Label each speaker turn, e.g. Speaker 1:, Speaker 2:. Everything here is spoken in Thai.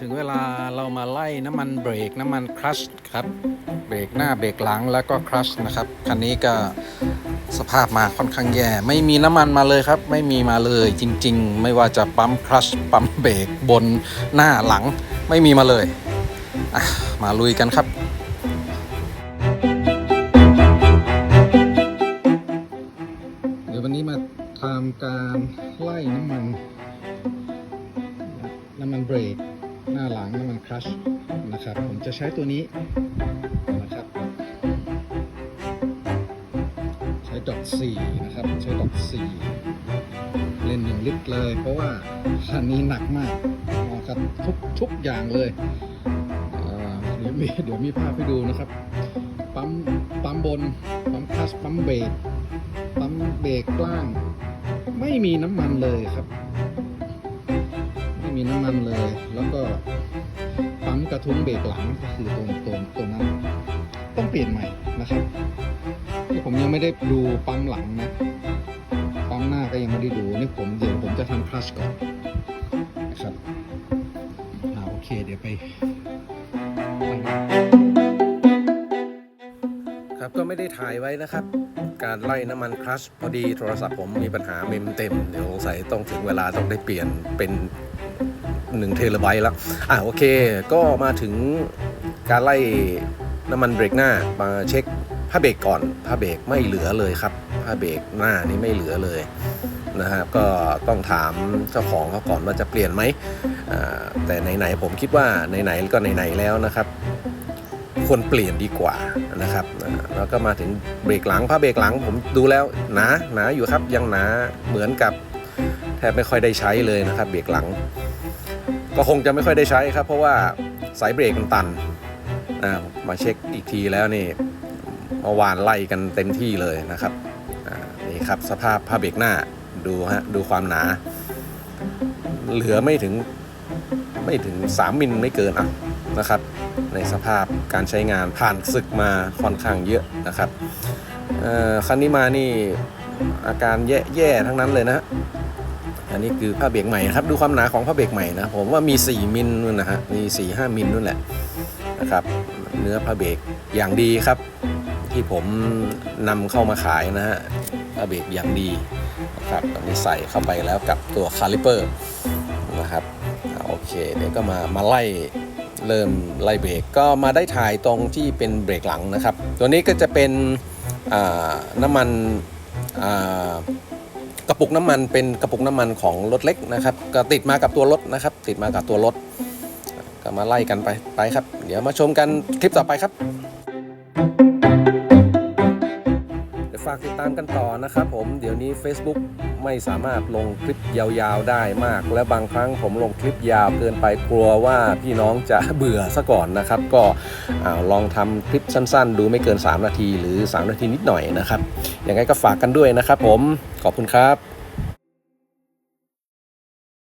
Speaker 1: ถึงเวลาเรามาไล่น้ำมันเบรกน้ำมันคลัชครับเบรกหน้าเบรกหลังแล้วก็คลัชนะครับคันนี้ก็สภาพมาค่อนข้างแย่ ไม่มีน้ำมันมาเลยครับ ไม่มีมาเลยจริง ๆ ไม่ว่าจะปั๊มคลัชปั๊มเบรกบนหน้าหลัง ไม่มีมาเลยมาลุยกันครับเดี๋ยววันนี้มาทำการไล่น้ำมัน น้ำมันเบรก ลังน้ำมันะครับ ผมจะใช้ตัวนี้นะครับ ใช้ดอก4นะครับ ใช้ดอก4เล่นหนึ่งลิตรเลย เพราะว่าคันนี้หนักมากนะครับทุกทุกอย่างเลยเดี๋ยวมีเดี๋ยวมีภาพให้ดูนะครับ ปั๊มปั๊มบน ปั๊มคลัชปั๊มเบรกปั๊มเบรกล่าง ไม่มีน้ำมันเลยครับ ไม่มีน้ำมันเลยแล้วก็ ปั๊มกระทุ้งเบรกหลังก็คือตรงตรงตรงนั้นต้องเปลี่ยนใหม่นะครับที่ผมยังไม่ได้ดูปั๊มหลังนะปั๊มหน้าก็ยังไม่ได้ดูนี่ผมเดี๋ยวผมจะทำคลัชก่อนนะครับอ่าโอเคเดี๋ยวไปครับก็ไม่ได้ถ่ายไว้นะครับ การไล่น้ำมันคลัชพอดีโทรศัพท์ผมมีปัญหาเมมเต็ม เดี๋ยวสงสัยต้องถึงเวลาต้องได้เปลี่ยนเป็น 1เทราไบต์แล้วอะโอเค ก็มาถึงการไล่น้ำมันเบรกหน้ามาเช็คผ้าเบรกก่อนผ้าเบรกไม่เหลือเลยครับผ้าเบรกหน้านี่ไม่เหลือเลยนะฮะก็ต้องถามเจ้าของเขาก่อนว่าจะเปลี่ยนไหมอ่าแต่ไหนๆผมคิดว่าไหนๆก็ไหนๆแล้วนะครับ ควรเปลี่ยนดีกว่านะครับแล้วก็มาถึงเบรกหลังผ้าเบรกหลังผมดูแล้วหนาหนาอยู่ครับยังหนาเหมือนกับแทบไม่ค่อยได้ใช้เลยนะครับ เบรกหลัง ก็คงจะไม่ค่อยได้ใช้ครับ เพราะว่าสายเบรกมันตันอ่ามาเช็คอีกทีแล้วนี่เมื่อวานไล่กันเต็มที่เลยนะครับนี่ครับสภาพผ้าเบรกหน้าดูฮะดูความหนา เหลือไม่ถึงไม่ถึง 3 มิลไม่เกินอะนะครับ ในสภาพการใช้งานผ่านศึกมาค่อนข้างเยอะนะครับคันนี้มานี่อาการแย่ๆทั้งนั้นเลยนะฮะ อันนี้คือผ้าเบรกใหม่นะครับ ดูความหนาของผ้าเบรกใหม่นะ ผมว่ามี 4 มิลนู่นนะฮะ มี4 5มิลนู่นแหละนะครับ เนื้อผ้าเบรกอย่างดีครับ ที่ผมนำเข้ามาขายนะฮะ ผ้าเบรกอย่างดีนะครับตอนนี้ใส่เข้าไปแล้วกับตัวคาลิเปอร์นะครับ โอเคเดี๋ยวก็มา มาไล่เริ่มไล่เบรกก็มาได้ถ่ายตรงที่เป็นเบรกหลังนะครับ ตัวนี้ก็จะเป็นน้ำมันอ่า กระปุกน้ำมันเป็นกระปุกน้ำมันของรถเล็กนะครับ ก็ติดมากับตัวรถนะครับ ติดมากับตัวรถ ก็มาไล่กันไปไปครับ เดี๋ยวมาชมกันคลิปต่อไปครับ ฝากติดตามกันต่อนะครับผมเดี๋ยวนี้ Facebook ไม่สามารถลงคลิปยาวๆได้มาก และบางครั้งผมลงคลิปยาวเกินไปกลัวว่าพี่น้องจะเบื่อซะก่อนนะครับ ก็ลองทำคลิปสั้นๆ ดูไม่เกิน 3 นาทีหรือ 3 นาทีนิดหน่อยนะครับยังไงก็ฝากกันด้วยนะครับผมขอบคุณครับ